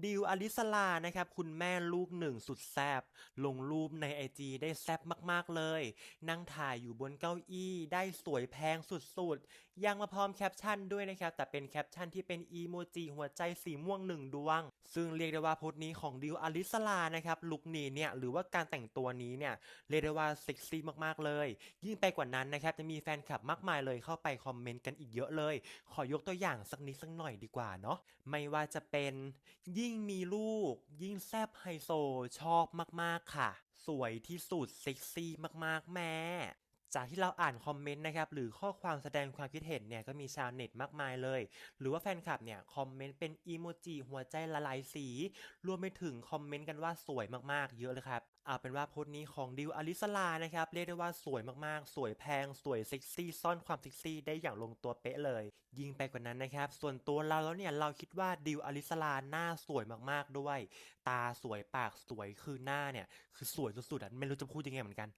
ดิวอลิสลานะครับ คุณแม่ลูกหนึ่งสุดแซบลงรูปในไอจีได้แซบมากๆเลย นั่งถ่ายอยู่บนเก้าอี้ได้สวยแพงสุดๆ ยังมาพร้อมแคปชั่นด้วยนะครับ แต่เป็นแคปชั่นที่เป็นอีโมจิหัวใจสีม่วงหนึ่งดวง ซึ่งเรียกได้ว่าโพสต์นี้ของดิวอลิสลานะครับลุคนี้เนี่ยหรือว่าการแต่งตัวนี้เนี่ยเรียกได้ว่าเซ็กซี่มากๆเลย ยิ่งไปกว่านั้นนะครับจะมีแฟนคลับมากมายเลยเข้าไปคอมเมนต์กันอีกเยอะเลย ขอยกตัวอย่างสักนิดสักหน่อยดีกว่าเนาะไม่ว่าจะเป็นยิ่งมีลูก ยิ่งแซบไฮโซชอบมากๆค่ะ สวยที่สุดเซ็กซี่มากๆแม่ จากที่เราอ่านคอมเมนต์นะครับหรือข้อความแสดงความคิดเห็นเนี่ยก็มีชาวเน็ตมากมายเลย หรือว่าแฟนคลับเนี่ยคอมเมนต์เป็นอีโมจิหัวใจละลายสี รวมไปถึงคอมเมนต์กันว่าสวยมากๆ เยอะเลยครับเอาเป็นว่าโพสต์นี้ของดิวอลิสลานะครับเรียกได้ว่าสวยมากๆ สวยแพง สวยเซ็กซี่ซ่อนความเซ็กซี่ได้อย่างลงตัวเป๊ะเลย ยิ่งไปกว่านั้นนะครับ ส่วนตัวเราแล้วเนี่ยเราคิดว่าดิวอลิสลาหน้าสวยมากๆด้วย ตาสวยปากสวยคือหน้าเนี่ยคือสวยสุดๆอะไม่รู้จะพูดยังไงเหมือนกัน